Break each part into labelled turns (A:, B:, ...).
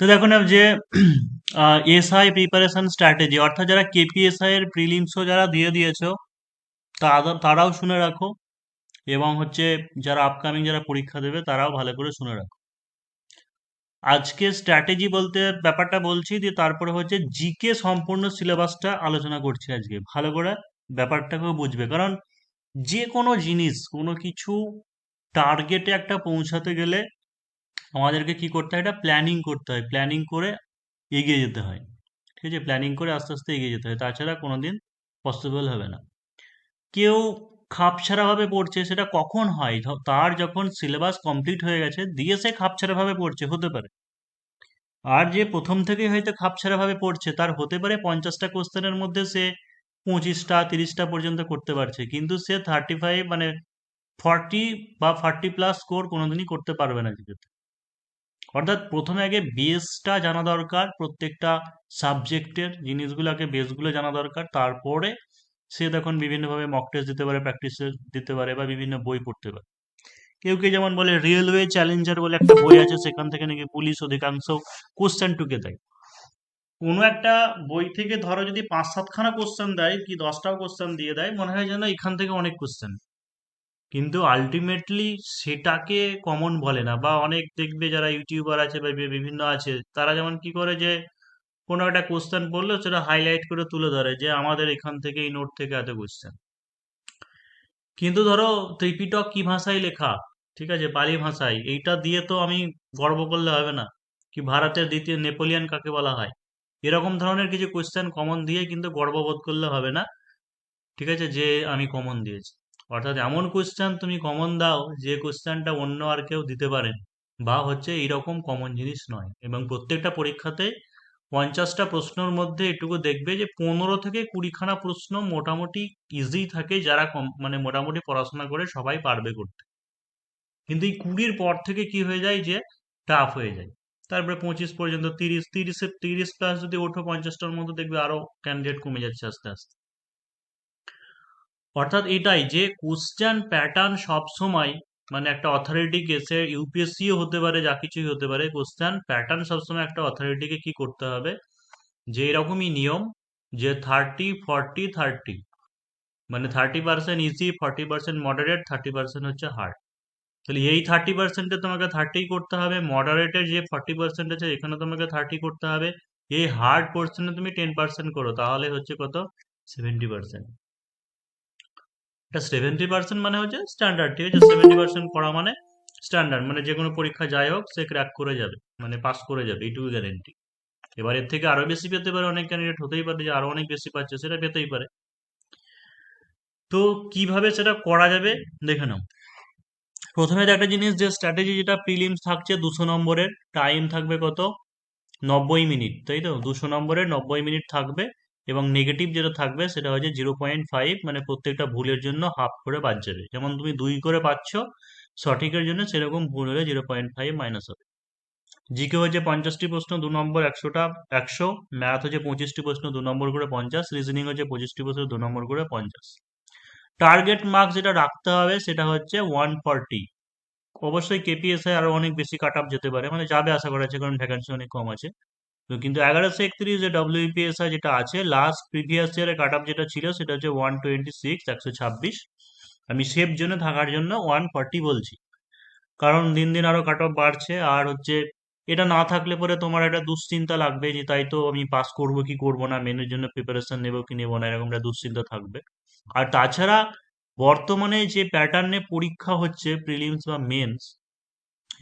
A: তো দেখুন আপ যে এসআই প্রিপারেশন স্ট্র্যাটেজি অর্থাৎ যারা কেপিএসআই এর প্রিলিমসও যারা দিয়ে দিয়েছ তারা তারাও শুনে রাখো। এবং হচ্ছে যারা আপকামিং যারা পরীক্ষা দেবে, তারাও ভালো করে শুনে রাখো। আজকে স্ট্র্যাটেজি বলতে ব্যাপারটা বলছি দিয়ে তারপরে হচ্ছে জিকে সম্পূর্ণ সিলেবাসটা আলোচনা করছি আজকে। ভালো করে ব্যাপারটাকেও বুঝবে। কারণ যে কোনো জিনিস, কোনো কিছু টার্গেটে একটা পৌঁছাতে গেলে আমাদেরকে কি করতে হয়? এটা প্ল্যানিং করতে হয়। প্ল্যানিং করে এগিয়ে যেতে হয়। ঠিক আছে? প্ল্যানিং করে আস্তে আস্তে এগিয়ে যেতে হয়। তাছাড়া কোনোদিন পসিবল হবে না। কেউ খাপছাড়াভাবে পড়ছে, সেটা কখন হয়? তার যখন সিলেবাস কমপ্লিট হয়ে গেছে, দিয়ে সে খাপছাড়াভাবে পড়ছে, হতে পারে। আর যে প্রথম থেকেই হয়তো খাপছাড়াভাবে পড়ছে, তার হতে পারে পঞ্চাশটা কোশ্চেনের মধ্যে সে পঁচিশটা, তিরিশটা পর্যন্ত করতে পারছে। কিন্তু সে থার্টি ফাইভ মানে ফর্টি বা ফর্টি প্লাস স্কোর কোনোদিনই করতে পারবে না। জিকেতে অর্থাৎ প্রথমে আগে বেসটা জানা দরকার, প্রত্যেকটা সাবজেক্টের জিনিসগুলো আগে বেসগুলো জানা দরকার। তারপরে সে তখন বিভিন্নভাবে মক টেস্ট দিতে পারে প্র্যাকটিস দিতে পারে বা বিভিন্ন বই পড়তে পারে। কেউ কেউ যেমন বলে রেলওয়ে চ্যালেঞ্জার বলে একটা বই আছে, সেখান থেকে নাকি পুলিশ অধিকাংশ কোশ্চেন টুকে দেয়। কোনো একটা বই থেকে ধরো যদি পাঁচ সাতখানা কোশ্চেন দেয়, কি দশটাও কোশ্চেন দিয়ে দেয়, মনে হয় যেন এখান থেকে অনেক কোশ্চেন কিন্তু আলটিমেটলি সেটাকে কমন বলে না, বা অনেক দেখবে যারা ইউটিউবার আছে বা বিভিন্ন আছে, তারা যেমন কি করে যে, কোনো একটা কোশ্চেন বলল সেটা হাইলাইট করে তুলে ধরে যে, আমাদের এখান থেকে এই নোট থেকে এত কোশ্চেন কিন্তু ধরো ত্রিপিটক কি ভাষায় লেখা? ঠিক আছে পালি ভাষায়। এইটা দিয়ে তো আমি গর্ব করলে হবে না, কি ভারতের দ্বিতীয় নেপোলিয়ান কাকে বলা হয়? এরকম ধরনের কিছু কোশ্চেন কমন দিয়ে কিন্তু গর্ববোধ করলে হবে না। ঠিক আছে, যে আমি কমন দিয়েছি। অর্থাৎ এমন কোশ্চেন তুমি কমন দাও যে কোশ্চেনটা অন্য আর কেউ দিতে পারেন বা হচ্ছে এইরকম কমন জিনিস নয়। এবং প্রত্যেকটা পরীক্ষাতে পঞ্চাশটা প্রশ্নের মধ্যে এটুকু দেখবে যে পনেরো থেকে কুড়িখানা প্রশ্ন মোটামুটি ইজি থাকে যারা কম মানে মোটামুটি পড়াশোনা করে সবাই পারবে করতে। কিন্তু এই কুড়ির পর থেকে কি হয়ে যায় যে টাফ হয়ে যায়। তারপরে পঁচিশ পর্যন্ত, তিরিশ, তিরিশের, তিরিশ প্লাস যদি ওঠো পঞ্চাশটার মধ্যে দেখবে আরও ক্যান্ডিডেট কমে যাচ্ছে আস্তে আস্তে। অর্থাৎ এটাই যে কোশ্চেন প্যাটার্ন সব সময় মানে একটা অথরিটি কেসে ইউপিএসসিও হতে পারে, যা কিছুই হতে পারে কোশ্চেন প্যাটার্ন সবসময় একটা অথরিটিকে কি করতে হবে? যে এরকমই নিয়ম যে থার্টি ফর্টি থার্টি মানে thirty percent easy forty percent moderate thirty percent হচ্ছে হার্ড তাহলে এই থার্টি পার্সেন্টে তোমাকে থার্টি করতে হবে মডারেটের যে ফর্টি পার্সেন্ট আছে, এখানে তোমাকে থার্টি করতে হবে। এই হার্ড পোর্শনে তুমি টেন পার্সেন্ট করো, তাহলে হচ্ছে কত? সেভেন্টি পার্সেন্ট এটা সেভেন্টি পার্সেন্ট মানে হচ্ছে স্ট্যান্ডার্ড ঠিক আছে? সেভেন্টি পার্সেন্ট করা মানে স্ট্যান্ডার্ড মানে যে কোনো পরীক্ষা যাই হোক, সে ক্র্যাক করে যাবে মানে পাস করে যাবে এইটুকু গ্যারেন্টি এবার এর থেকে আরও বেশি পেতে পারে অনেক ক্যান্ডিডেট হতেই পারে যে আরও অনেক বেশি পাচ্ছে, সেটা পেতেই পারে। তো কীভাবে সেটা করা যাবে? দেখে নাও। প্রথমে একটা জিনিস, যে স্ট্র্যাটেজি যেটা প্রিলিমস থাকছে দুশো নম্বরের টাইম থাকবে কত? নব্বই মিনিট, তাই তো? দুশো নম্বরের নব্বই মিনিট থাকবে। এবং নেগেটিভ যেটা থাকবে সেটা হচ্ছে জিরো পয়েন্ট ফাইভ মানে প্রত্যেকটা ভুলের জন্য হাফ করে বাদ যাবে। যেমন তুমি দুই করে পাচ্ছ, সঠিকের জন্য সেরকম ভুল হলে জিরো পয়েন্ট ফাইভ মাইনাস হবে। জিকে হচ্ছে পঞ্চাশটি প্রশ্ন, দু নম্বর একশোটা, একশো। ম্যাথ হচ্ছে পঁচিশটি প্রশ্ন, দু নম্বর করে পঞ্চাশ। রিজনিং হচ্ছে পঁচিশটি প্রশ্ন, দু নম্বর করে পঞ্চাশ। টার্গেট মার্কস যেটা রাখতে হবে সেটা হচ্ছে ওয়ান ফর্টি অবশ্যই কেপিএসআই আরও অনেক বেশি কাট আপ যেতে পারে মানে যাবে আশা করা যাচ্ছে, কারণ ভ্যাকান্সি অনেক কম আছে। তো কিন্তু এগারোশো একত্রিশ যে ডব্লিউপিএসআই যেটা আছে লাস্ট প্রিভিয়াস ইয়ারের কাট আপ যেটা ছিল সেটা হচ্ছে ওয়ান টোয়েন্টি সিক্স একশো ছাব্বিশ। আমি সেফ জন্য থাকার জন্য ওয়ান ফর্টি বলছি। কারণ দিন দিন আরও কাট অফ বাড়ছে আর হচ্ছে এটা না থাকলে পরে তোমার একটা দুশ্চিন্তা লাগবে যে তাই তো আমি পাস করব কি করব না মেনের জন্য প্রিপারেশন নেব কি নেব না, এরকম একটা দুশ্চিন্তা থাকবে। আর তাছাড়া বর্তমানে যে প্যাটার্নে পরীক্ষা হচ্ছে প্রিলিমস বা মেন্স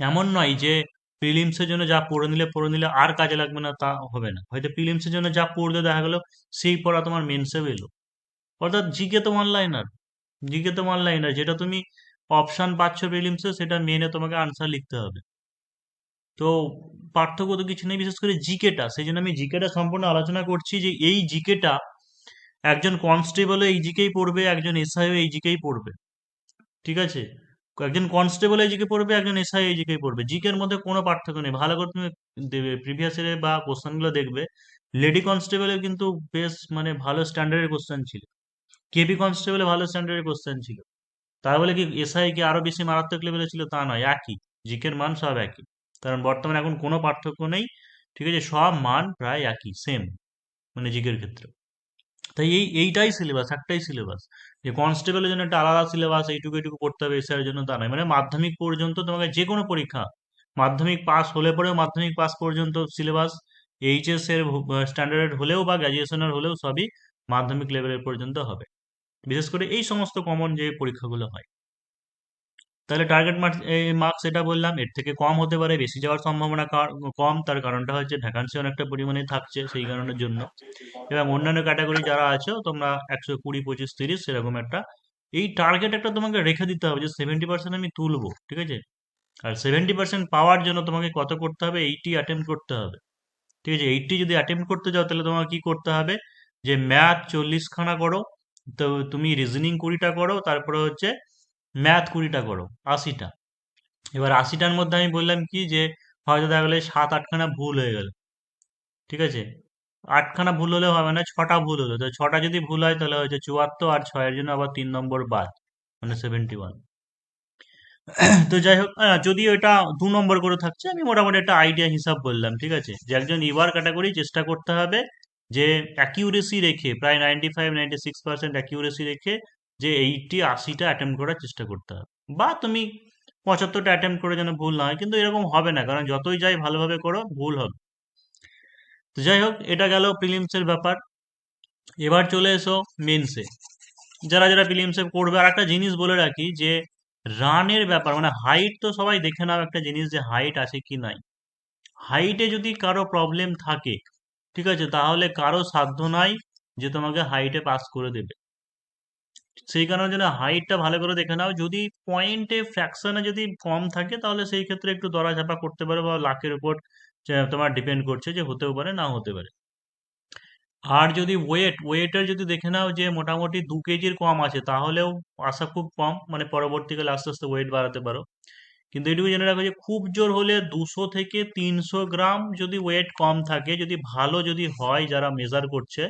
A: এমন নয় যে প্রিলিমসের জন্য যা পড়ে নিলে পড়ে নিলে আর কাজে লাগবে না, তা হবে না। হয়তো প্রিলিমসের জন্য যা পড়তে দেখা গেল, সেই পড়া তোমার মেন্সেও এলো। অর্থাৎ জিকে তো অনলাইনার জিকে তো অনলাইনার যেটা তুমি অপশন পাচ্ছ প্রিলিমসে সেটা মেনে তোমাকে আনসার লিখতে হবে। তো পার্থক্য তো কিছু নেই, বিশেষ করে জিকেটা সেই জন্য আমি জিকেটা সম্পূর্ণ আলোচনা করছি যে এই জিকেটা একজন কনস্টেবলও এই জিকেই পড়বে, একজন এসআইও এই জিকেই পড়বে। ঠিক আছে? একজন কনস্টেবল এই জিকে পড়বে, একজন এসআই এই জিকেই পড়বে। জিকের মধ্যে কোনো পার্থক্য নেই। ভালো করে তুমি প্রিভিয়াস ইয়ারে বা কোশ্চেনগুলো দেখবে। লেডি কনস্টেবলের কিন্তু বেশ মানে ভালো স্ট্যান্ডার্ডের কোশ্চেন ছিল। কেবি কনস্টেবলে ভালো স্ট্যান্ডার্ডের কোশ্চেন ছিল। তার বলে কি এসআই কি আরও বেশি মারাত্মক লেভেলে ছিল? তা নয়, একই। জিকের মান সব একই। কারণ বর্তমানে এখন কোনো পার্থক্য নেই। ঠিক আছে, সব মান প্রায় একই সেম মানে জিকের ক্ষেত্রে। তাই এই, এইটাই সিলেবাস একটাই সিলেবাস যে কনস্টেবলের জন্য একটা আলাদা সিলেবাস এইটুকু এইটুকু পড়তে হবে এসআইয়ের জন্য তা নয়। মানে মাধ্যমিক পর্যন্ত তোমাকে যে কোনো পরীক্ষা, মাধ্যমিক পাস হলে পরেও মাধ্যমিক পাস পর্যন্ত সিলেবাস এইচএস এর স্ট্যান্ডার্ড হলেও বা গ্র্যাজুয়েশনের হলেও সবই মাধ্যমিক লেভেলের পর্যন্ত হবে। বিশেষ করে এই সমস্ত কমন যে পরীক্ষাগুলো হয়। তাহলে টার্গেট মার্কস এটা বললাম, এর থেকে কম হতে পারে, বেশি যাওয়ার সম্ভাবনা কম। তার কারণটা হচ্ছে ভ্যাকান্সি অনেকটা পরিমাণে থাকছে সেই কারণের জন্য। এবং অন্যান্য ক্যাটাগরি যারা আছে, তোমরা একশো কুড়ি, পঁচিশ, তিরিশ, সেরকম একটা, এই টার্গেট একটা তোমাকে রেখে দিতে হবে যে সেভেন্টি পার্সেন্ট আমি তুলবো, ঠিক আছে? আর সেভেন্টি পার্সেন্ট পাওয়ার জন্য তোমাকে কত করতে হবে? এইটি অ্যাটেম্প করতে হবে। ঠিক আছে? এইটি যদি অ্যাটেম্প করতে যাও, তাহলে তোমাকে কি করতে হবে? যে ম্যাথ চল্লিশখানা করো, তো তুমি রিজনিং কুড়িটা করো, তারপরে হচ্ছে ম্যাথ কুড়িটা করো, আশিটা। এবার আশিটার মধ্যে আমি বললাম কি যে, হয়তো দেখা গেলে সাত আটখানা ভুল হয়ে গেল। ঠিক আছে? আটখানা ভুল হলে হবে না, ছটা ভুল হলো। তো ছটা যদি ভুল হয় তাহলে হচ্ছে চুয়াত্তর আর ছয়ের জন্য আবার তিন নম্বর বাদ মানে সেভেন্টি ওয়ান তো যাই হোক যদিও এটা দু নম্বর করে থাকছে, আমি মোটামুটি একটা আইডিয়া হিসাব বললাম, ঠিক আছে? যে একজন ইভার ক্যাটাগরি চেষ্টা করতে হবে যে অ্যাকিউরেসি রেখে, প্রায় ninety five ninety six percent accuracy রেখে যে এইটি আশিটা অ্যাটেম্প করার চেষ্টা করতে হবে। বা তুমি পঁচাত্তরটা অ্যাটেম্প করে যেন ভুল না হয়, কিন্তু এরকম হবে না, কারণ যতই যাই ভালোভাবে করো, ভুল হবে। তো যাই হোক, এটা গেল প্রিলিমসের ব্যাপার। এবার চলে এসো মেন্সে যারা যারা প্রিলিমসে করবে, আর একটা জিনিস বলে রাখি যে রানের ব্যাপার মানে হাইট তো সবাই দেখে নাও একটা জিনিস যে হাইট আছে কি নাই। হাইটে যদি কারও প্রবলেম থাকে, ঠিক আছে, তাহলে কারও সাধ্য নাই যে তোমাকে হাইটে পাস করে দেবে। সেই কারণে জন্য হাইটটা ভালো করে দেখে নাও। যদি পয়েন্টে ফ্র্যাকশনে যদি কম থাকে, তাহলে সেই ক্ষেত্রে একটু দরাচাপা করতে পারে বা লাখের উপর তোমার ডিপেন্ড করছে যে হতেও পারে না হতে পারে। আর যদি ওয়েট ওয়েটের যদি দেখে নাও যে মোটামুটি দু কেজির কম আছে, তাহলেও আশা খুব কম মানে পরবর্তীকালে আস্তে আস্তে ওয়েট বাড়াতে পারো। কিন্তু এটুকু জেনে রাখো যে খুব জোর হলে দুশো থেকে তিনশো গ্রাম যদি ওয়েট কম থাকে, যদি ভালো যদি হয় যারা মেজার করছে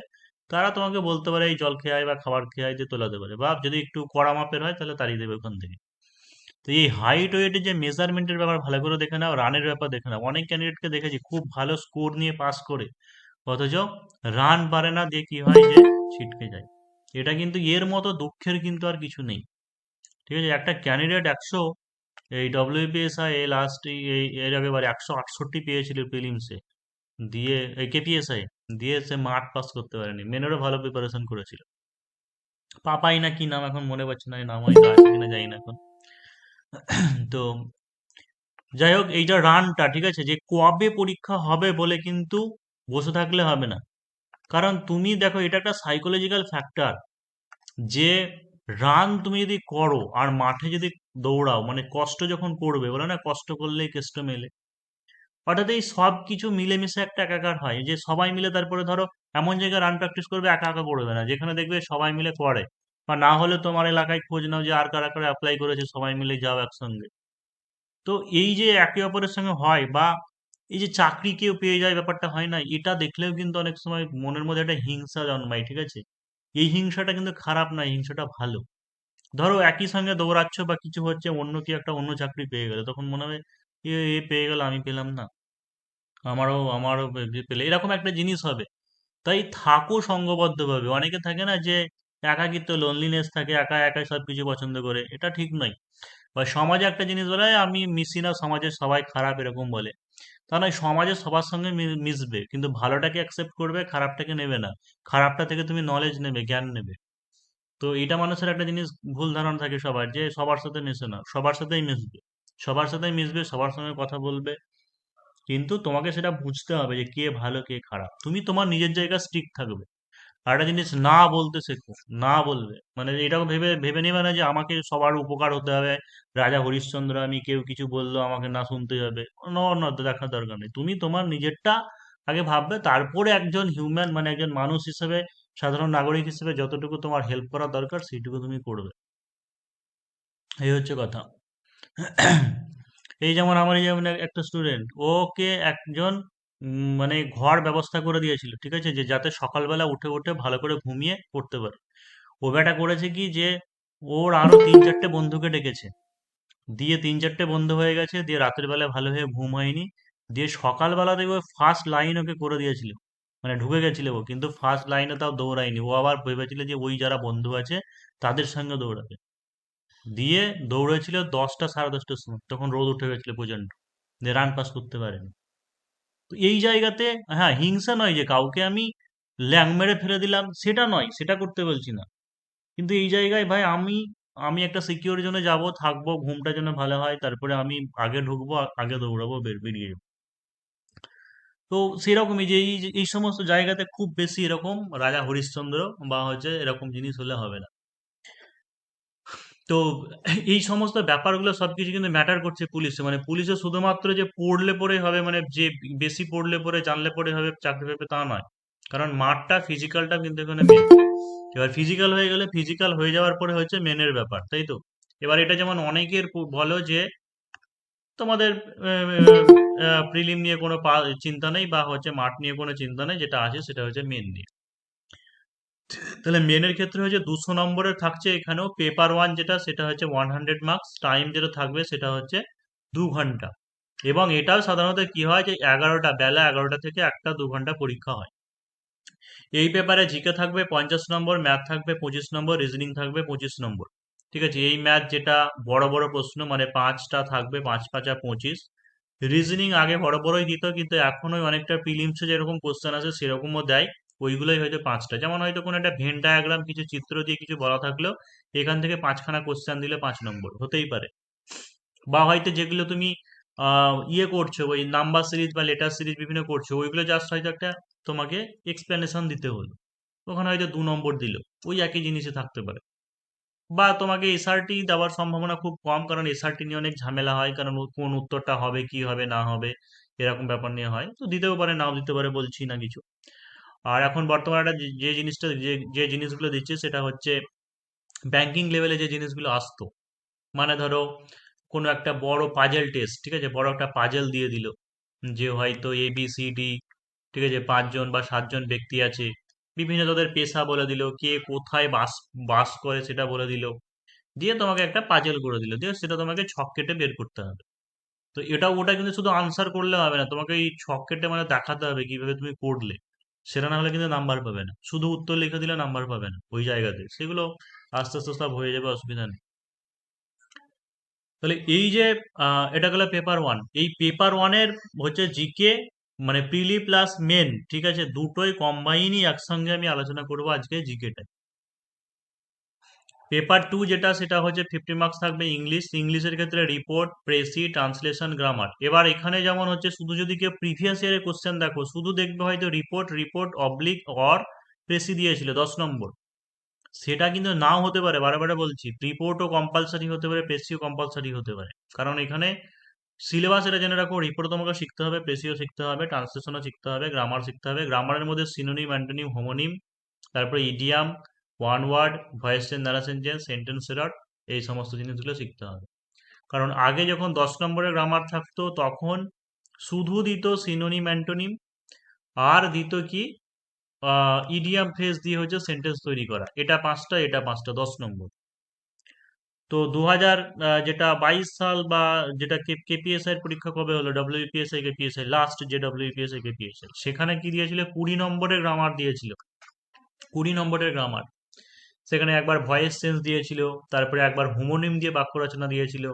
A: তারা তোমাকে বলতে পারে, এই জল খেয়ে বা খাবার খেয়ে দিয়ে তোলাতে পারে? বা যদি একটু কড়া মাপের হয়, তাহলে তাড়িয়ে দেবে ওখান থেকে। তো এই হাইট ওয়েটের যে মেজারমেন্টের ব্যাপার ভালো করে দেখে নাও রানের ব্যাপার দেখে নাও। অনেক ক্যান্ডিডেটকে দেখেছি, খুব ভালো স্কোর নিয়ে পাস করে। অথচ রান পারে না, দিয়ে কি হয় যে ছিটকে যায়। এটা কিন্তু এর মতো দুঃখের কিন্তু আর কিছু নেই। ঠিক আছে? একটা ক্যান্ডিডেট একশো, এই ডব্লিউপিএসআই এ লাস্ট এই এর আগেবার একশো আটষট্টি পেয়েছিল প্রিলিমসে দিয়ে, এই কেপিএসআই দিয়ে সে মাঠ পাস করতে পারেনি। মেনেরও ভালো প্রিপারেশন করেছিল। পাপাই না কি নাম এখন মনে পড়ছে না নাম হয়তো কিনা জানি না এখন। তো, যাই হোক, এইটা রানটা ঠিক আছে? যে কবে পরীক্ষা হবে বলে কিন্তু বসে থাকলে হবে না। কারণ তুমি দেখো, এটা একটা সাইকোলজিক্যাল ফ্যাক্টর যে রান তুমি যদি করো আর মাঠে যদি দৌড়াও মানে কষ্ট যখন করবে বলে না? কষ্ট করলেই কেষ্ট মেলে। অর্থাৎ এই সব কিছু মিলেমিশে একটা একাকার হয়। যে সবাই মিলে তারপরে ধরো এমন জায়গায় রান প্র্যাকটিস করবে, একা একা করবে না। যেখানে দেখবে সবাই মিলে করে। বা না হলে তোমার এলাকায় খোঁজ নাও যে আর কারা কারা অ্যাপ্লাই করেছে, সবাই মিলে যাও একসঙ্গে। তো এই যে একে অপরের সঙ্গে হয় বা এই যে চাকরি কেউ পেয়ে যায়, ব্যাপারটা হয় না, এটা দেখলেও কিন্তু অনেক সময় মনের মধ্যে একটা হিংসা জন্মায়, ঠিক আছে? এই হিংসাটা কিন্তু খারাপ না হিংসাটা ভালো। ধরো একই সঙ্গে দৌড়াচ্ছ বা কিছু হচ্ছে, অন্য কি একটা অন্য চাকরি পেয়ে গেলে, তখন মনে হবে এ, পেয়ে গেল, আমি পেলাম না। আমারও আমারও পেলে। এরকম একটা জিনিস হবে। তাই থাকো সঙ্গবদ্ধভাবে। অনেকে থাকে না যে একাকিত্ব লোনলিনেস থাকে, একা, একাই সব কিছু পছন্দ করে। এটা ঠিক নয়। বা সমাজে একটা জিনিস বলে, আমি মিশি না, সমাজের সবাই খারাপ এরকম বলে। তা নয়, সমাজে সবার সঙ্গে মিশবে। কিন্তু ভালোটাকে অ্যাকসেপ্ট করবে, খারাপটাকে নেবে না। খারাপটা থেকে তুমি নলেজ নেবে, জ্ঞান নেবে। তো এটা মানুষের একটা জিনিস, ভুল ধারণা থাকে সবার, যে সবার সাথে মিশে না। সবার সাথেই মিশবে। সবার সাথেই মিশবে, সবার সঙ্গে কথা বলবে। কিন্তু তোমাকে সেটা বুঝতে হবে যে কে ভালো, কে খারাপ। তুমি তোমার নিজের জায়গায় স্ট্রিক থাকবে। আর একটা জিনিস না বলতে শেখো, না বলবে। মানে এটাও ভেবে ভেবে নেবে না যে আমাকে সবার উপকার হতে হবে। রাজা হরিশ্চন্দ্র আমি কেউ কিছু বলল, আমাকে না শুনতে হবে। না না দেখার দরকার নেই। তুমি তোমার নিজেরটা আগে ভাববে, তারপরে একজন হিউম্যান মানে একজন মানুষ হিসেবে, সাধারণ নাগরিক হিসেবে যতটুকু তোমার হেল্প করা দরকার, সেইটুকু তুমি করবে। এই হচ্ছে কথা। এই যেমন আমার এই যেমন একটা স্টুডেন্ট ওকে একজন মানে ঘর ব্যবস্থা করে দিয়েছিল, ঠিক আছে? যে যাতে সকালবেলা উঠে উঠে ভালো করে ঘুমিয়ে পড়তে পারে। ও বেটা করেছে কি যে, ওর আরও তিন চারটে বন্ধুকে ডেকেছে। দিয়ে তিন চারটে বন্ধু হয়ে গেছে, দিয়ে রাতের বেলা ভালো হয়ে ঘুম হয়নি। দিয়ে সকালবেলা দেখবে ফার্স্ট লাইন ওকে করে দিয়েছিল। মানে ঢুকে গেছিল ও, কিন্তু ফার্স্ট লাইনে তাও দৌড়ায়নি। ও আবার ভেবেছিল যে ওই যারা বন্ধু আছে, তাদের সঙ্গে দৌড়াবে। দিয়ে দৌড়েছিল দশটা সাড়ে দশটার সময়, তখন রোদ উঠে গেছিল প্রচণ্ড দিয়ে রান পাস করতে পারেনি। তো এই জায়গাতে হ্যাঁ হিংসা নয় যে কাউকে আমি ল্যাং মেরে ফেলে দিলাম, সেটা নয়, সেটা করতে বলছি না। কিন্তু এই জায়গায় ভাই আমি আমি একটা সিকিউর জন্য যাব, থাকব, ঘুমটা যেন ভালো হয়, তারপরে আমি আগে ঢুকবো, আগে দৌড়াবো, বের বেরিয়ে যাব। তো সেরকমই যে যে- এই সমস্ত জায়গাতে খুব বেশি এরকম রাজা হরিশ্চন্দ্র বা হচ্ছে এরকম জিনিস হলে হবে না। তো এই সমস্ত ব্যাপারগুলো সবকিছু কিন্তু ম্যাটার করছে পুলিশে। মানে পুলিশে শুধুমাত্র যে পড়লে পরে হবে মানে যে বেশি পড়লে পরে জানলে পরে হবে, চাকরি পাবে তা নয়। কারণ মাঠটা ফিজিক্যালটা কিন্তু এখানে এবার ফিজিক্যাল হয়ে গেলে ফিজিক্যাল হয়ে যাওয়ার পরে হচ্ছে মেনের ব্যাপার, তাই তো? এবার এটা যেমন অনেকের বলো যে, তোমাদের প্রিলিম নিয়ে কোনো চিন্তা নেই বা হচ্ছে মাঠ নিয়ে কোনো চিন্তা নেই, যেটা আছে সেটা হচ্ছে মেন নিয়ে। তাহলে মেনের ক্ষেত্রে হচ্ছে দুশো নম্বরের থাকছে এখানেও পেপার ওয়ান যেটা, সেটা হচ্ছে ওয়ান হান্ড্রেড মার্কস টাইম যেটা থাকবে সেটা হচ্ছে দু ঘণ্টা। এবং এটাও সাধারণত কি হয় যে এগারোটা, বেলা এগারোটা থেকে একটা দু ঘণ্টা পরীক্ষা হয়। এই পেপারে জিকে থাকবে পঞ্চাশ নম্বর ম্যাথ থাকবে পঁচিশ নম্বর রিজনিং থাকবে পঁচিশ নম্বর। ঠিক আছে, এই ম্যাথ যেটা বড় বড় প্রশ্ন মানে পাঁচটা থাকবে, পাঁচ, পাঁচা পঁচিশ। রিজনিং আগে বড় বড়ই দিত, কিন্তু এখন অনেকটা প্রিলিমসে যেরকম কোশ্চেন আছে সেরকমও দেয়। ওইগুলোই হয়তো পাঁচটা। যেমন হয়তো কোনো একটা ভেন ডায়াগ্রাম কিছু চিত্র দিয়ে কিছু বলা থাকলেও এখান থেকে পাঁচখানা কোশ্চেন দিলে পাঁচ নম্বর, হতেই পারে। বা হয়তো যেগুলো তুমি ইয়ে করছ, ওই নাম্বার সিরিজ বা লেটার সিরিজ বিভিন্ন করছ, ওইগুলো জাস্ট হয়তো একটা তোমাকে এক্সপ্লেনেশন দিতে হলো। ওখানে হয়তো দু নম্বর দিল, ওই একই জিনিসে থাকতে পারে। বা তোমাকে এসআরটি দেওয়ার সম্ভাবনা খুব কম, কারণ এসআরটি নিয়ে অনেক ঝামেলা হয়, কারণ কোন উত্তরটা হবে, কি হবে, না হবে, এরকম ব্যাপার নিয়ে হয়। তো দিতেও পারে, নাও দিতে পারে, বলছি না কিছু। আর এখন বর্তমানে যে জিনিসটা, যে যে জিনিসগুলো দিচ্ছে সেটা হচ্ছে ব্যাংকিং লেভেলে যে জিনিসগুলো আসতো মানে ধরো কোনো একটা বড় পাজেল টেস্ট ঠিক আছে? বড় একটা পাজেল দিয়ে দিল, যে হয়তো এ বি সি ডি ঠিক আছে? পাঁচজন বা সাতজন ব্যক্তি আছে, বিভিন্ন তাদের পেশা বলে দিল, কে কোথায় বাস বাস করে সেটা বলে দিল, দিয়ে তোমাকে একটা পাজেল করে দিল, দিয়ে সেটা তোমাকে ছক কেটে বের করতে হবে। তো এটা, ওটা কিন্তু শুধু আনসার করলে হবে না, তোমাকে এই ছক কেটে মানে দেখাতে হবে কীভাবে তুমি করলে। সেটা না হলে কিন্তু নাম্বার পাবে না। শুধু উত্তর লিখে দিলে নাম্বার পাবে না ওই জায়গাতে। সেগুলো আস্তে আস্তে সব হয়ে যাবে, অসুবিধা নেই। তাহলে এই যে এটা গেল পেপার ওয়ান এই পেপার ওয়ানের হচ্ছে জিকে মানে প্রিলি প্লাস মেন ঠিক আছে? দুটোই কম্বাইনই একসঙ্গে আমি আলোচনা করব আজকে জিকেটা পেপার টু যেটা, সেটা হচ্ছে ফিফটি মার্কস থাকবে ইংলিশ ইংলিশের ক্ষেত্রে রিপোর্ট প্রেসি ট্রান্সলেশন গ্রামার এবার এখানে যেমন হচ্ছে, শুধু যদি কেউ প্রিভিয়াস ইয়ারের কোশ্চেন দেখো, শুধু দেখবে হয়তো report report oblique or precis দিয়েছিল, দশ নম্বর। সেটা কিন্তু নাও হতে পারে, বারে বারে বলছি রিপোর্টও কম্পালসারি হতে পারে প্রেসিও কম্পালসারি হতে পারে। কারণ এখানে সিলেবাস এটা জেনে রাখো রিপোর্ট তোমাকে শিখতে হবে প্রেসিও শিখতে হবে ট্রান্সলেশনও শিখতে হবে গ্রামার শিখতে হবে। গ্রামারের মধ্যে সিনোনিম অ্যান্টোনিম হোমোনিম তারপরে idiom one word, voice change narration change, sentence, error, এই সমস্ত জিনিসগুলো শিখতে হবে। কারণ আগে যখন দশ নম্বরের গ্রামার থাকতো, তখন শুধু দিত সিনোনিম অ্যান্টোনিম আর দিত কি ইডিয়াম ফ্রেজ দিয়ে হচ্ছে সেন্টেন্স তৈরি করা। এটা পাঁচটা এটা পাঁচটা, দশ নম্বর। তো দু হাজার যেটা বাইশ সাল বা যেটা কেপিএসআই এর পরীক্ষা কবে হলো? ডব্লিউপিএসআই কেপিএসআই লাস্ট যে ডব্লিউপিএসআই কেপিএসআই। সেখানে কি দিয়েছিল? কুড়ি নম্বরের গ্রামার দিয়েছিল। কুড়ি নম্বরের গ্রামার সেখানে একবার ভয়েস চেঞ্জ দিয়েছিল, তারপরে একবার হোমোনিম দিয়ে বাক্য রচনা দিয়েছিল,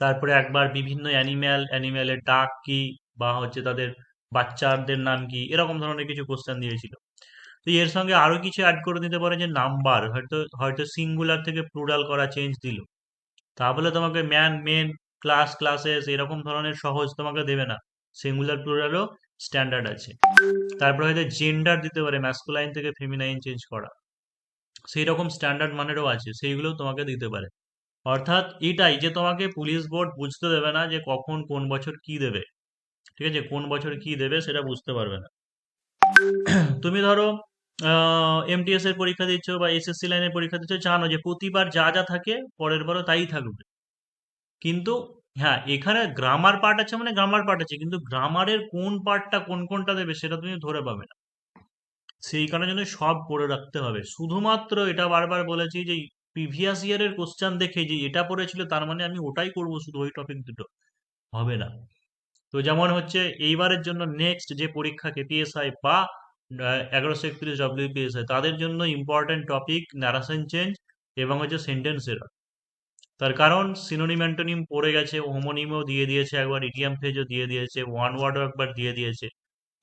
A: তারপরে একবার বিভিন্ন অ্যানিম্যাল, অ্যানিম্যালের ডাক কি বা হচ্ছে তাদের বাচ্চাদের নাম কি, এরকম ধরনের কিছু কোশ্চেন দিয়েছিল। তো এর সঙ্গে আরও কিছু অ্যাড করে দিতে পারে যে নাম্বার হয়তো হয়তো সিঙ্গুলার থেকে প্লুরাল করা চেঞ্জ দিল। তাহলে তোমাকে ম্যান মেন ক্লাস ক্লাসেস এরকম ধরনের সহজ তোমাকে দেবে না। সিঙ্গুলার প্লুরালও স্ট্যান্ডার্ড আছে। তারপরে হয়তো জেন্ডার দিতে পারে ম্যাসকুলাইন থেকে ফেমিনাইন চেঞ্জ করা। সেই রকম স্ট্যান্ডার্ড মানেরও আছে, সেইগুলোও তোমাকে দিতে পারে। অর্থাৎ এটাই যে তোমাকে পুলিশ বোর্ড বুঝতে দেবে না যে কখন কোন বছর কি দেবে। ঠিক আছে? কোন বছর কি দেবে সেটা বুঝতে পারবে না। তুমি ধরো এমটিএস এর পরীক্ষা দিচ্ছ বা এসএসসি লাইনের পরীক্ষা দিচ্ছ, জানো যে প্রতিবার যা যা থাকে পরের বারও তাই থাকবে। কিন্তু হ্যাঁ এখানে গ্রামার পার্ট আছে মানে গ্রামার পার্ট আছে, কিন্তু গ্রামারের কোন পার্টটা কোন কোনটা দেবে সেটা তুমি ধরে পাবে না। সেই কারণে জন্য সব পড়ে রাখতে হবে। শুধুমাত্র এটা বারবার বলেছি যে প্রিভিয়াস ইয়ারের কোশ্চেন দেখে যে, এটা পড়েছিল তার মানে আমি ওটাই করব শুধু ওই টপিক দুটো। হবে না। তো যেমন হচ্ছে, এইবারের জন্য নেক্সট যে পরীক্ষা কেপিএসআই বা এগারোশো একত্রিশ ডব্লিউপিএসআই তাদের জন্য ইম্পর্টেন্ট টপিক ন্যারেশন চেঞ্জ এবং হচ্ছে সেন্টেন্স এরর তার কারণ সিনোনিম অ্যান্টোনিম পড়ে গেছে হোমোনিমও দিয়ে দিয়েছে একবার ইটিএম ফেজও দিয়ে দিয়েছে ওয়ান ওয়ার্ডও একবার দিয়ে দিয়েছে।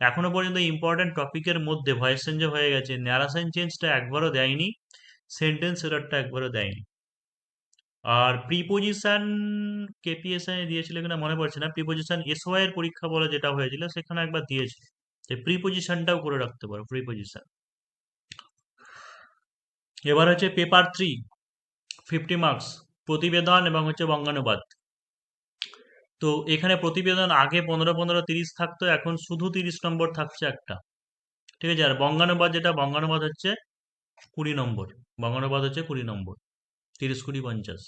A: এখনও পর্যন্ত ইম্পর্টেন্ট টপিকের মধ্যে ভয়েস চেঞ্জও হয়ে গেছে। ন্যারেশন চেঞ্জটা একবারও দেয়নি সেন্টেন্স এররটা একবারও দেয়নি। আর প্রিপোজিশন কেপিএসআই দিয়েছিল কিনা মনে পড়ছে না। প্রিপোজিশন এসওয়াই এর পরীক্ষা বলে যেটা হয়েছিল, সেখানে একবার দিয়েছে যে প্রিপোজিশনটাও করে রাখতে পারো প্রিপোজিশন এবার হচ্ছে পেপার থ্রি ফিফটি মার্কস প্রতিবেদন এবং হচ্ছে বঙ্গানুবাদ। তো এখানে প্রতিবেদন আগে পনেরো পনেরো তিরিশ থাকতো, এখন শুধু তিরিশ নম্বর থাকছে একটা। ঠিক আছে? আর বঙ্গানুবাদ যেটা, বঙ্গানুবাদ হচ্ছে কুড়ি নম্বর। বঙ্গানুবাদ হচ্ছে কুড়ি নম্বর। তিরিশ, কুড়ি, পঞ্চাশ।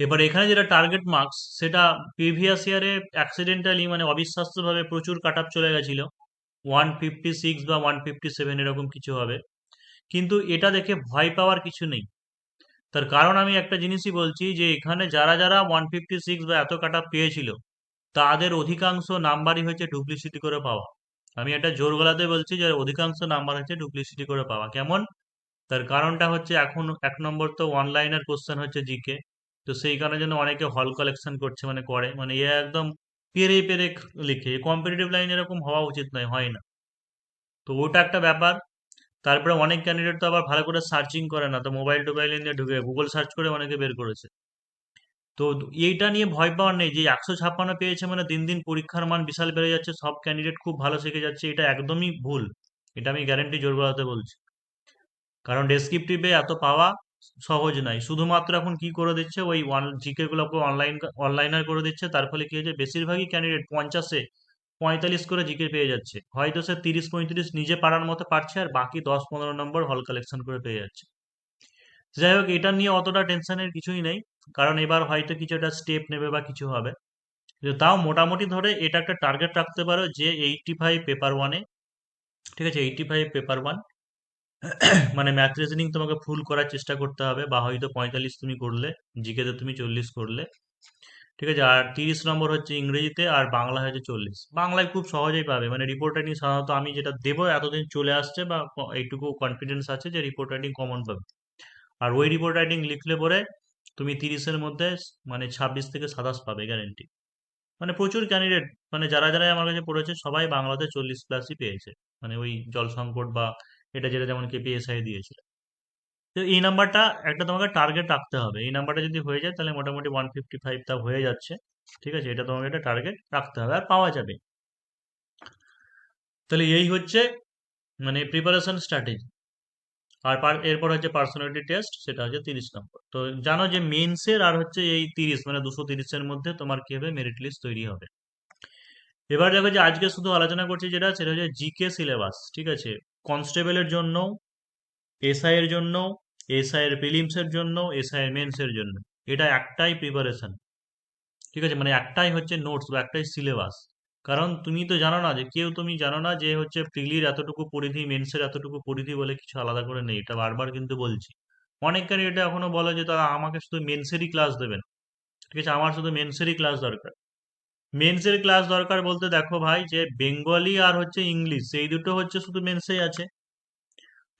A: এবার এখানে যেটা টার্গেট মার্কস সেটা প্রিভিয়াস ইয়ারে অ্যাক্সিডেন্টালি মানে অবিশ্বাস্যভাবে প্রচুর কাট আপ চলে গেছিল। ওয়ান ফিফটি সিক্স বা ওয়ান ফিফটি সেভেন এরকম কিছু হবে। কিন্তু এটা দেখে ভয় পাওয়ার কিছু নেই। তার কারণ আমি একটা জিনিসই বলছি যে এখানে যারা যারা ওয়ান ফিফটি সিক্স বা এত কাট পেয়েছিল, তাদের অধিকাংশ নাম্বারই হয়েছে ডুপ্লিসিটি করে পাওয়া। আমি একটা জোর গলাতে বলছি যে অধিকাংশ নাম্বার হচ্ছে ডুপ্লিসিটি করে পাওয়া। কেমন? তার কারণটা হচ্ছে এখন এক নম্বর তো অনলাইনের কোশ্চেন হচ্ছে জিকে তো সেই কারণের জন্য অনেকে হল কালেকশন করছে মানে করে। মানে এ একদম পেরে পেরে লিখে। কম্পিটিটিভ লাইন এরকম হওয়া উচিত নয়, হয় না। তো ওটা একটা ব্যাপার। তারপরে অনেক ক্যান্ডিডেট তো আবার ভালো করে সার্চিং করে না, তো মোবাইল টোবাইল নিয়ে ঢুকে গুগল সার্চ করে অনেকে বের করেছে। তো এইটা নিয়ে ভয় পাওয়ার নেই যে একশো ছাপ্পান্ন পেয়েছে মানে দিন দিন পরীক্ষার মান বিশাল বেড়ে যাচ্ছে, সব ক্যান্ডিডেট খুব ভালো শিখে যাচ্ছে, এটা একদমই ভুল। এটা আমি গ্যারেন্টি জোর গলাতে বলছি। কারণ ডেসক্রিপটিভে এত পাওয়া সহজ নাই। শুধুমাত্র এখন কি করে দিচ্ছে? ওই ওয়ান জিকে গুলোকে অনলাইন অনলাইনার করে দিচ্ছে। তার ফলে কি হয়েছে? বেশিরভাগই ক্যান্ডিডেট পঞ্চাশে পঁয়তাল্লিশ করে জিকে পেয়ে যাচ্ছে। হয়তো সে তিরিশ পঁয়ত্রিশ নিজে পারার মতো পারছে আর বাকি দশ পনেরো নম্বর হল কালেকশন করে পেয়ে যাচ্ছে। যাই হোক, এটা নিয়ে অতটা টেনশনের কিছুই নেই, কারণ এবার হয়তো কিছু একটা স্টেপ নেবে বা কিছু হবে। তাও মোটামুটি ধরে এটা একটা টার্গেট রাখতে পারো যে এইটটি ফাইভ পেপার ওয়ানে ঠিক আছে এইটটি ফাইভ পেপার ওয়ান মানে ম্যাথ রিজনিং তোমাকে ফুল করার চেষ্টা করতে হবে বা হয়তো পঁয়তাল্লিশ তুমি করলে, জিকেতে তুমি চল্লিশ করলে। ঠিক আছে? আর তিরিশ নম্বর হচ্ছে ইংরেজিতে আর বাংলা হচ্ছে চল্লিশ। বাংলায় খুব সহজেই পাবে। মানে রিপোর্ট রাইটিং সাধারণত আমি যেটা দেবো, এতদিন চলে আসছে বা এইটুকু কনফিডেন্স আছে যে রিপোর্ট রাইটিং কমন পাবে। আর ওই রিপোর্ট রাইটিং লিখলে পরে তুমি তিরিশের মধ্যে মানে ছাব্বিশ থেকে সাতাশ পাবে গ্যারেন্টি মানে প্রচুর ক্যান্ডিডেট মানে যারা যারাই আমার কাছে পড়েছে, সবাই বাংলাতে চল্লিশ প্লাসই পেয়েছে। মানে ওই জল সংকট বা এটা যেটা যেমন কেপিএসআই দিয়েছিল। তো এই নাম্বারটা একটা তোমাকে টার্গেট রাখতে হবে। এই নাম্বারটা যদি হয়ে যায় তাহলে মোটামুটি ওয়ান ফিফটি ফাইভ তা হয়ে যাচ্ছে। ঠিক আছে? এটা তোমাকে একটা টার্গেট রাখতে হবে আর পাওয়া যাবে। তাহলে এই হচ্ছে মানে প্রিপারেশন স্ট্র্যাটেজি আর এরপর হচ্ছে পার্সোনালিটি টেস্ট সেটা হচ্ছে তিরিশ নম্বর তো জানো যে মেন্সের আর হচ্ছে এই তিরিশ মানে দুশো তিরিশের মধ্যে তোমার কি হবে? মেরিট লিস্ট তৈরি হবে। এবার দেখো যে আজকে শুধু আলোচনা করছি যেটা, সেটা হচ্ছে জিকে সিলেবাস ঠিক আছে? কনস্টেবলের জন্য এসআই এর জন্য এসআই এর প্রিলিমসের জন্য এসআই এর মেন্সের জন্য। এটা একটাই প্রিপারেশন ঠিক আছে? মানে একটাই হচ্ছে নোটস বা একটাই সিলেবাস কারণ তুমি তো জানো না যে, কেউ তুমি জানো না যে, হচ্ছে প্রিলির এতটুকু পরিধি মেন্সের এতটুকু পরিধি বলে কিছু আলাদা করে নেই। এটা বারবার কিন্তু বলছি। অনেক এটা এখনও বলে যে, তারা আমাকে শুধু মেন্সেরই ক্লাস দেবেন। ঠিক আছে? আমার শুধু মেন্সেরই ক্লাস দরকার। মেন্সের ক্লাস দরকার বলতে দেখো ভাই যে বেঙ্গলি আর হচ্ছে ইংলিশ এই দুটো হচ্ছে শুধু মেন্সেই আছে।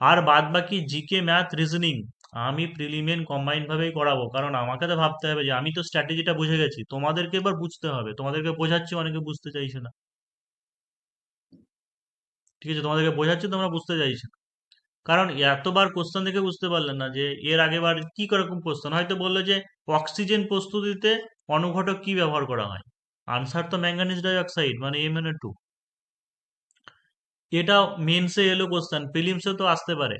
A: আর বাদ বাকি জিকে, ম্যাথ, রিজনিং আমি প্রিলিমিয়ান কম্বাইন ভাবেই করাবো। কারণ আমাকে তো ভাবতে হবে যে আমি তো স্ট্র্যাটেজিটা বুঝে গেছি। তোমাদেরকে এবার বুঝতে হবে। তোমাদেরকে বোঝাচ্ছি, অনেকে বুঝতে চাইছে না। ঠিক আছে, তোমাদেরকে বোঝাচ্ছি, তোমরা বুঝতে চাইছো না। কারণ এতবার কোশ্চেন দেখে বুঝতে পারলেন না যে এর আগেবার কি রকম কোশ্চেন হয়তো বলল যে অক্সিজেন প্রস্তুতিতে অনুঘটক কি ব্যবহার করা হয়? আনসার তো ম্যাঙ্গানিজ ডাইঅক্সাইড মানে এম এন টু এটা মেন্সে এলো কোশ্চেন প্রিলিমসে তো আসতে পারে।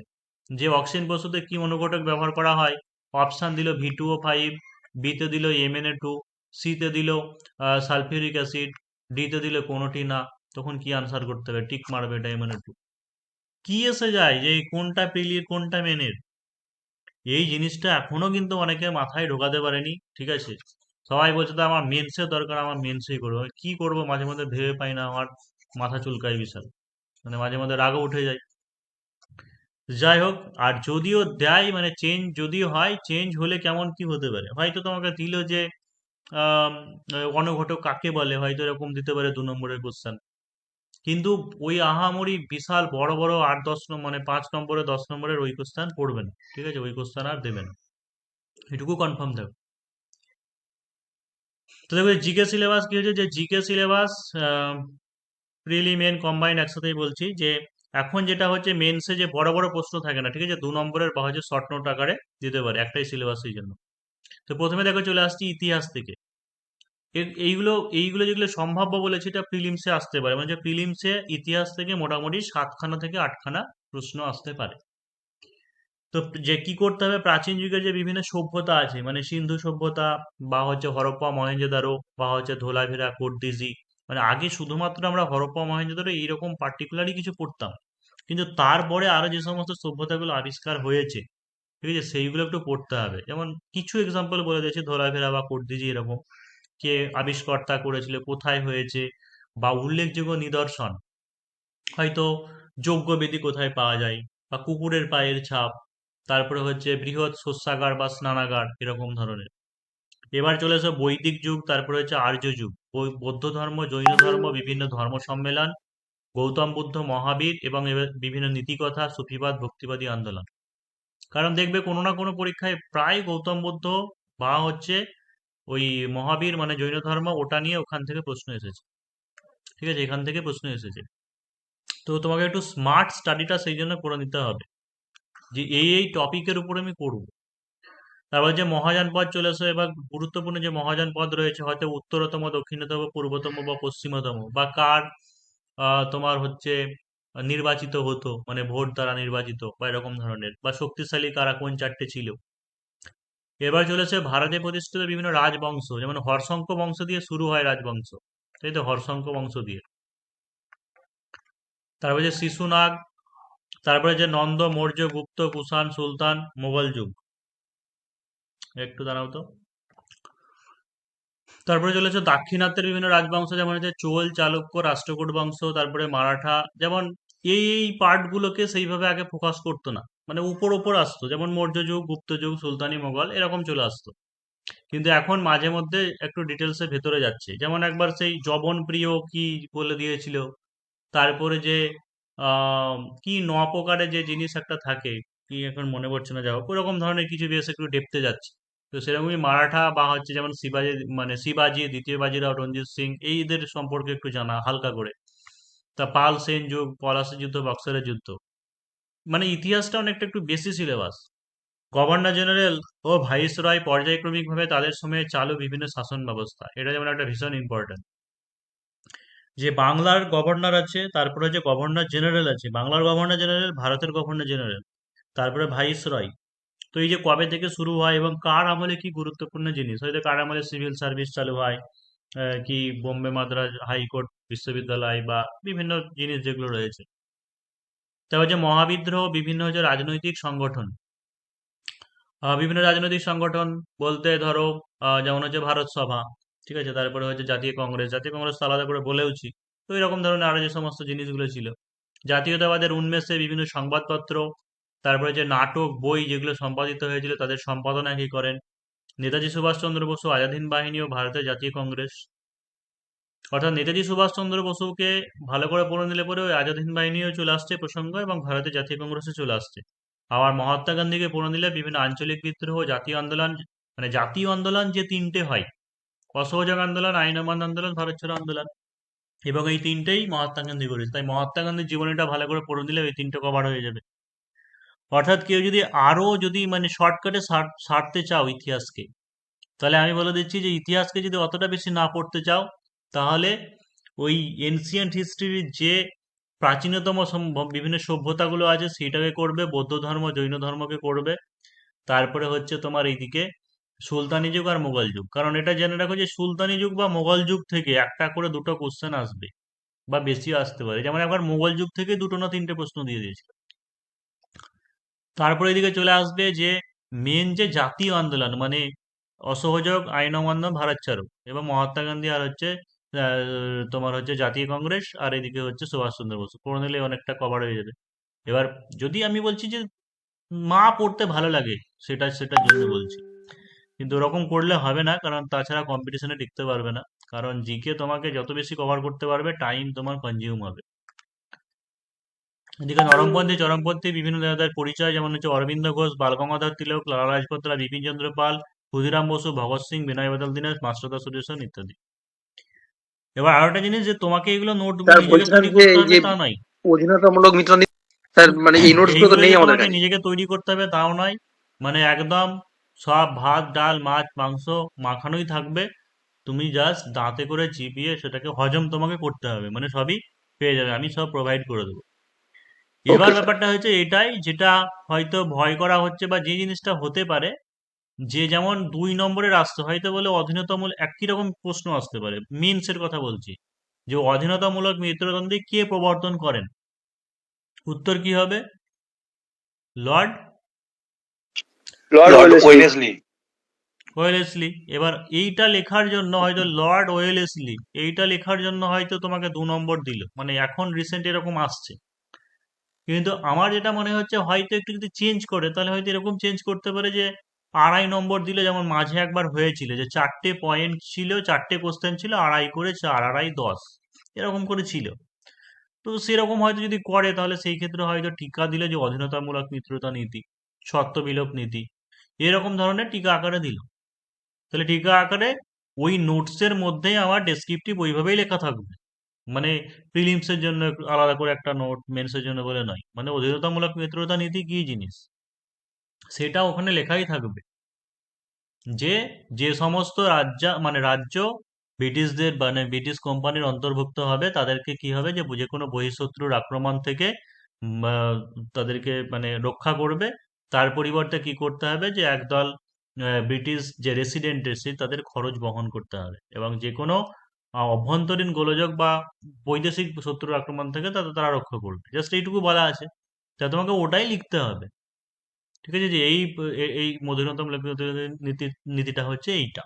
A: যে অক্সিজেন বস্তুতে কি অনুঘটক ব্যবহার করা হয়? অপশান দিল ভি টু ও ফাইভ বিতে দিল এম এন এ টু সিতে দিল সালফিউরিক অ্যাসিড ডিতে দিল কোনোটি না তখন কি আনসার করতে হবে? টিক মারবে এটা এম এন এ টু কি এসে যায় যে কোনটা প্রিলির কোনটা মেনের এই জিনিসটা এখনও কিন্তু অনেকে মাথায় ঢোকাতে পারেনি, ঠিক আছে? সবাই বলছে, তো আমার মেন্সের দরকার, আমার মেন্সেই করব। কি করব? মাঝে মধ্যে ভেবে পাই না, আমার মাথা চুলকায় বিশাল। মানে মাঝে মধ্যে রাগও উঠে যায়। যাই হোক, আর যদিও দেয় মানে চেঞ্জ যদিও হয় চেঞ্জ হলে কেমন কি হতে পারে? হয়তো তোমাকে দিল যে অনঘটক কাকে বলে? হয়তো এরকম দিতে পারে দু নম্বরের কোশ্চেন কিন্তু ওই আহামরি বিশাল বড় বড় আট, দশ মানে পাঁচ নম্বরে, দশ নম্বরের ওই কোশ্চেন পড়বেন ঠিক আছে? ওই কোশ্চেন আর দেবেন না। এটুকু কনফার্ম থাকবে তো দেখো জিকে সিলেবাস কি হচ্ছে যে GK syllabus prelim main combine একসাথেই বলছি যে এখন যেটা হচ্ছে মেন্সে যে বড় বড় প্রশ্ন থাকে না, ঠিক আছে? দু নম্বরের বা হচ্ছে শর্ট নোট আকারে দিতে পারে একটাই সিলেবাস এই জন্য। তো প্রথমে দেখো চলে আসছি ইতিহাস থেকে। এইগুলো এইগুলো যেগুলো সম্ভাব্য বলেছি এটা প্রিলিমসে আসতে পারে। মানে প্রিলিমসে ইতিহাস থেকে মোটামুটি সাতখানা থেকে আটখানা প্রশ্ন আসতে পারে। তো যে কি করতে হবে? প্রাচীন যুগের যে বিভিন্ন সভ্যতা আছে মানে সিন্ধু সভ্যতা বা হচ্ছে হরপ্পা মহেঞ্জোদারো বা হচ্ছে ধোলাভিরা কোটদিজি মানে আগে শুধুমাত্র আমরা হরপ্পা মহেঞ্জোদারো এইরকম পার্টিকুলারই কিছু পড়তাম। কিন্তু তারপরে আরও যে সমস্ত সভ্যতাগুলো আবিষ্কার হয়েছে, ঠিক আছে, সেইগুলো একটু পড়তে হবে। যেমন কিছু এক্সাম্পল বলে দিয়েছি, ধোলাভিরা বা কোটদিজি এরকম, কে আবিষ্কর্তা করেছিল, কোথায় হয়েছে, বা উল্লেখযোগ্য নিদর্শন। হয়তো যজ্ঞবেদী কোথায় পাওয়া যায়, বা কুকুরের পায়ের ছাপ, তারপরে হচ্ছে বৃহৎ শস্যাগার বা স্নানাগার, এরকম ধরনের। এবার চলে আসে বৈদিক যুগ, তারপরে হচ্ছে আর্য যুগ। বৌদ্ধ ধর্ম, জৈন ধর্ম, বিভিন্ন ধর্ম সম্মেলন, গৌতম বুদ্ধ মহাবীর এবং বিভিন্ন নীতিকথা, সুফিবাদ, ভক্তিবাদী আন্দোলন। কারণ দেখবে কোনো না কোনো পরীক্ষায় প্রায় গৌতম বুদ্ধ বা হচ্ছে ওই মহাবীর মানে জৈন ধর্ম ওটা নিয়ে ওখান থেকে প্রশ্ন এসেছে। ঠিক আছে? এখান থেকে প্রশ্ন এসেছে। তো তোমাকে একটু স্মার্ট স্টাডিটা সেই জন্য করে নিতে হবে যে এই এই টপিকের উপর আমি করব। তারপর যে মহাযান পদ চলে আসে, এবার গুরুত্বপূর্ণ যে মহাযান পদ রয়েছে, হয়তো উত্তরতম, দক্ষিণতম, পূর্বতম বা পশ্চিমতম, বা কার তোমার হচ্ছে নির্বাচিত হতো মানে ভোট দ্বারা নির্বাচিত, বা এরকম ধরনের, বা শক্তিশালী কারা কোন চারটে ছিল। এবার চলেছে ভারতে প্রতিষ্ঠিত বিভিন্ন রাজবংশ, যেমন হর্ষঙ্ক বংশ দিয়ে শুরু হয় রাজবংশ, তাই তো? হর্ষঙ্ক বংশ দিয়ে। তারপরে যে শিশুনাগ তারপরে যে নন্দ, মৌর্য, গুপ্ত, কুষাণ, সুলতান, মোগল যুগ। একটু দাঁড়াও তো। তারপরে চলেছে দাক্ষিণাত্যের বিভিন্ন রাজবংশ, যেমন হচ্ছে চোল, চালুক্য, রাষ্ট্রকূট বংশ, তারপরে মারাঠা, যেমন এই এই পার্টগুলোকে সেইভাবে আগে ফোকাস করতো না। মানে উপর উপর আসতো, যেমন মৌর্য যুগ, গুপ্ত যুগ, সুলতানি মোগল, এরকম চলে আসতো। কিন্তু এখন মাঝে মধ্যে একটু ডিটেলসে ভেতরে যাচ্ছে। যেমন একবার সেই জবন প্রিয় কি বলে দিয়েছিল, তারপরে যে কি ন প্রকারের যে জিনিস একটা থাকে, কি এখন মনে পড়ছে না যাও ওরকম ধরনের কিছু বেশ একটু ডেপতে যাচ্ছে। তো সেরকমই মারাঠা বা হচ্ছে যেমন শিবাজি মানে শিবাজি, দ্বিতীয় বাজিরাও, রঞ্জিত সিং এইদের সম্পর্কে একটু জানা, হালকা করে। তা পাল সেন যুগ পলাশী যুদ্ধ বক্সারের যুদ্ধ। মানে ইতিহাসটা অনেকটা একটু বেশি সিলেবাস। গভর্নর জেনারেল ও ভাইসরয় পর্যায়ক্রমিকভাবে তাদের সময়ে চালু বিভিন্ন শাসন ব্যবস্থা। এটা যেমন একটা ভীষণ ইম্পর্টেন্ট যে বাংলার গভর্নর আছে, তারপরে যে গভর্নর জেনারেল আছে, বাংলার গভর্নর জেনারেল, ভারতের গভর্নর জেনারেল, তারপরে ভাইসরয়। তো এই যে কবে থেকে শুরু হয় এবং কার আমলে কি গুরুত্বপূর্ণ জিনিস? হয়তো কার আমলে সিভিল সার্ভিস চালু হয় কি বোম্বে মাদ্রাজ হাইকোর্ট বিশ্ববিদ্যালয় বা বিভিন্ন জিনিস যেগুলো রয়েছে। তারপর যে মহাবিদ্রোহ, বিভিন্ন যে রাজনৈতিক সংগঠন বিভিন্ন রাজনৈতিক সংগঠন বলতে ধরো যেমন হচ্ছে ভারত সভা, ঠিক আছে? তারপরে হচ্ছে জাতীয় কংগ্রেস জাতীয় কংগ্রেস আলাদা করে বলেওছি। তো এরকম ধরনের আরও যে সমস্ত জিনিসগুলো ছিল। জাতীয়তাবাদের উন্মেষে বিভিন্ন সংবাদপত্র তারপরে যে নাটক, বই যেগুলো সম্পাদিত হয়েছিল তাদের সম্পাদনা কি করেন? নেতাজি সুভাষচন্দ্র বসু, আজাদ হিন্দ বাহিনী ও ভারতের জাতীয় কংগ্রেস। অর্থাৎ নেতাজি সুভাষচন্দ্র বসুকে ভালো করে পড়ে নিলে পরে ওই আজাদ হিন্দ বাহিনীও চলে আসছে প্রসঙ্গ এবং ভারতের জাতীয় কংগ্রেসে চলে আসছে। আবার মহাত্মা গান্ধীকে পড়ে নিলে বিভিন্ন আঞ্চলিক বিদ্রোহ, জাতীয় আন্দোলন মানে জাতীয় আন্দোলন যে তিনটে হয়, অসহযোগ আন্দোলন, আইন অমান্য আন্দোলন, ভারত ছাড়ো আন্দোলন, এবং এই তিনটেই মহাত্মা গান্ধী করেছে। তাই মহাত্মা গান্ধীর জীবনীটা ভালো করে পড়ে নিলে ওই তিনটে কভার হয়ে যাবে। অর্থাৎ কেউ যদি আরও যদি মানে শর্টকাটে সারতে চাও ইতিহাসকে, তাহলে আমি বলে দিচ্ছি যে ইতিহাসকে যদি অতটা বেশি না পড়তে চাও, তাহলে ওই এনসিয়েন্ট হিস্ট্রির যে প্রাচীনতম বিভিন্ন সভ্যতাগুলো আছে সেটাকে করবে, বৌদ্ধ ধর্ম, জৈন ধর্মকে করবে। তারপরে হচ্ছে তোমার এইদিকে সুলতানি যুগ আর মোগল যুগ। কারণ এটা জেনে রাখো যে সুলতানি যুগ বা মোগল যুগ থেকে একটা করে দুটো কোশ্চেন আসবে বা বেশিও আসতে পারে। যেমন একবার মোগল যুগ থেকে দুটো না তিনটে প্রশ্ন দিয়ে দিয়েছিল। তারপরে এদিকে চলে আসবে যে মেন যে জাতীয় আন্দোলন মানে অসহযোগ, আইন অমান্য, ভারত ছাড়ো, এবং মহাত্মা গান্ধী আর হচ্ছে তোমার হচ্ছে জাতীয় কংগ্রেস, আর এদিকে হচ্ছে সুভাষচন্দ্র বসু। পড়ে নিলে অনেকটা কভার হয়ে যাবে। এবার যদি আমি বলছি যে মা পড়তে ভালো লাগে, সেটা, সেটার জন্য বলছি। কিন্তু ওরকম করলে হবে না, কারণ তাছাড়া কম্পিটিশনে টিকতে পারবে না। কারণ জিকে তোমাকে যত বেশি কভার করতে পারবে টাইম তোমার কনজিউম হবে। এদিকে নরমপন্থী চরমপন্থী বিভিন্ন নেতাদের পরিচয় যেমন হচ্ছে অরবিন্দ ঘোষ বালগঙ্গাধর তিলক লালা লাজপত রায় বিপিন চন্দ্র পাল ক্ষুদিরাম বসু ভগৎ সিং বিনয় বাদল দীনেশ মাস্টারদা সুরেশন ইত্যাদি। এবার আরও একটা জিনিস যে তোমাকে এগুলো নোট তা নয়।
B: অধীনতামূলক মিত্র স্যার মানে এই নোটস তো নেই আমাদের কাছে।
A: নিজেকে তৈরি করতে হবে তাও নয়। মানে একদম সব ভাত ডাল মাছ মাংস মাখানোই থাকবে। তুমি জাস্ট দাঁতে করে চিপিয়ে সেটাকে হজম তোমাকে করতে হবে। মানে সবই পেয়ে যাবে। আমি সব প্রোভাইড করে দেবো। এবার ব্যাপারটা হচ্ছে এটাই যেটা হয়তো ভয় করা হচ্ছে বা যে জিনিসটা হতে পারে যে যেমন দুই নম্বরের আসতে হয়তো বলে অধীনতামূলক একই রকম প্রশ্ন আসতে পারে। মিনসের কথা বলছি। যে অধীনতামূলক মিত্রতন্ত্রী কে প্রবর্তন করেন? উত্তর কি হবে? Lord
B: lord
C: lord
B: Wellesley
C: Wellesley
A: Wellesley এবার এইটা লেখার জন্য হয়তো লর্ড ওয়েলেসলি এইটা লেখার জন্য হয়তো তোমাকে দু নম্বর দিল। মানে এখন রিসেন্ট এরকম আসছে। কিন্তু আমার যেটা মনে হচ্ছে হয়তো একটু যদি চেঞ্জ করে, তাহলে হয়তো এরকম চেঞ্জ করতে পারে যে আড়াই নম্বর দিলে যেমন মাঝে একবার হয়েছিল, যে চারটে পয়েন্ট ছিল, চারটে কোশ্চেন ছিল, আড়াই করে চার, আড়াই দশ, এরকম করে ছিল। তো সেরকম হয়তো যদি করে, তাহলে সেই ক্ষেত্রে হয়তো টিকা দিলে যে অধীনতামূলক মিত্রতা নীতি, শর্ত বিলোপ নীতি, এরকম ধরনের টিকা আকারে দিল। তাহলে টিকা আকারে ওই নোটসের মধ্যেই আমার ডেসক্রিপটিভ ওইভাবেই লেখা থাকবে। মানে প্রিলিমসের জন্য আলাদা করে একটা নোট মেন্সের জন্য বলে নয়। মানে অধীনতামূলক মিত্রতা নীতি কি জিনিস? সেটা ওখানে লেখাই থাকবে। যে যে সমস্ত রাজ্য মানে রাজ্য ব্রিটিশদের মানে ব্রিটিশ কোম্পানির অন্তর্ভুক্ত হবে, তাদেরকে কি হবে? যে যে কোনো বহিঃশত্রুর আক্রমণ থেকে তাদেরকে মানে রক্ষা করবে। তার পরিবর্তে কি করতে হবে? যে, একদল ব্রিটিশ যে রেসিডেন্ট এসে তাদের খরচ বহন করতে হবে। এবং যে কোনো অভ্যন্তরীণ গোলযোগ বা বৈদেশিক শত্রুর আক্রমণ থেকে তাদের তারা রক্ষা করবে। জাস্ট এইটুকু বলা আছে। তা তোমাকে ওটাই লিখতে হবে। ঠিক আছে? যে এই এই মধুরতম নীতি, নীতিটা হচ্ছে এইটা।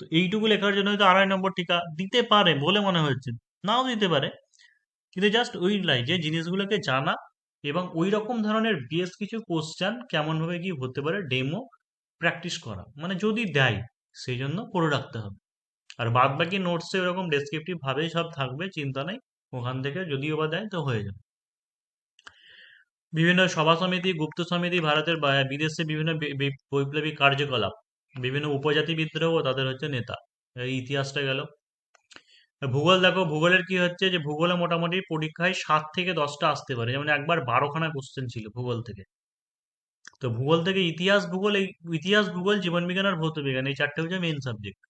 A: তো এইটুকু লেখার জন্য হয়তো আড়াই নম্বর টিকা দিতে পারে বলে মনে হচ্ছে। নাও দিতে পারে। কিন্তু জাস্ট ওই লাই যে জিনিসগুলোকে জানা এবং ওই রকম ধরনের বেশ কিছু কোশ্চেন কেমনভাবে কি হতে পারে? ডেমো প্র্যাকটিস করা। মানে যদি দেয়, সেই জন্য করে রাখতে হবে। আর বাদ বাকি নোটসে ওরকম ডেসক্রিপটিভ ভাবেই সব থাকবে, চিন্তা নেই। ওখান থেকে যদিও বা দেয়, তো হয়ে যাবে। বিভিন্ন সভা সমিতি, গুপ্ত সমিতি, ভারতের বিদেশে বিভিন্ন বৈপ্লবিক কার্যকলাপ। বিভিন্ন উপজাতি বিদ্রোহ তাদের হচ্ছে নেতা। এই ইতিহাসটা গেল। ভূগোল দেখো, ভূগোলের কি হচ্ছে যে, ভূগোলে মোটামুটি পরীক্ষায় সাত থেকে দশটা আসতে পারে। যেমন একবার বারোখানা কোশ্চেন ছিল ভূগোল থেকে। তো ভূগোল থেকে ইতিহাস, ভূগোল, এই ইতিহাস, ভূগোল, জীবনবিজ্ঞান আর ভৌত বিজ্ঞান এই চারটে হচ্ছে মেইন সাবজেক্ট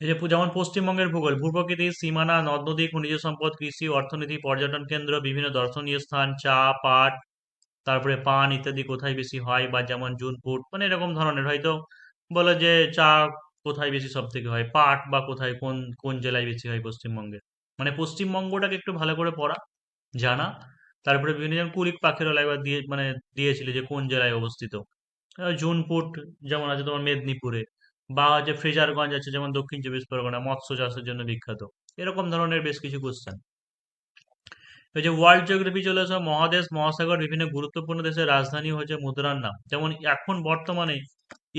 A: এই যে যেমন পশ্চিমবঙ্গের ভূগোল ভূপ্রকৃতি সীমানা, নদ নদী, খনিজ সম্পদ, কৃষি, অর্থনীতি, পর্যটন কেন্দ্র, বিভিন্ন দর্শনীয় স্থান, চা, পাট, তারপরে পান ইত্যাদি কোথায় বেশি হয় বা যেমন জুন ফুট মানে এরকম ধরনের। হয়তো বলে যে চা কোথায় বেশি সব থেকে হয়, পাট বা কোথায় কোন কোন জেলায় বেশি হয় পশ্চিমবঙ্গে? মানে পশ্চিমবঙ্গটাকে একটু ভালো করে পড়া, জানা। তারপরে বিভিন্ন যেমন কুলিক পাখিরালয় একবার দিয়ে মানে দিয়েছিল যে কোন জেলায় অবস্থিত। জুনপুট যেমন আছে তোমার মেদিনীপুরে বা হচ্ছে ফ্রেজারগঞ্জ আছে, যেমন দক্ষিণ চব্বিশ পরগনা, মৎস্য চাষের জন্য বিখ্যাত। এরকম ধরনের বেশ কিছু কোশ্চেন এই যে ওয়ার্ল্ড জিওগ্রাফি চলে আসে মহাদেশ, মহাসাগর, বিভিন্ন গুরুত্বপূর্ণ দেশের রাজধানী হচ্ছে মুদ্রার নাম। যেমন এখন বর্তমানে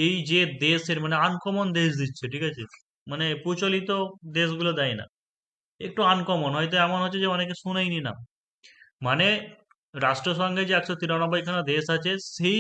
A: এই যে দেশের মানে আনকমন দেশ দিচ্ছে, ঠিক আছে? মানে প্রচলিত দেশগুলো দেয় না। একটু আনকমন হয়তো এমন হচ্ছে যে অনেকে শুনেইনি না মানে রাষ্ট্রসংঘে যে একশো তিরানব্বই খানা দেশ আছে, সেই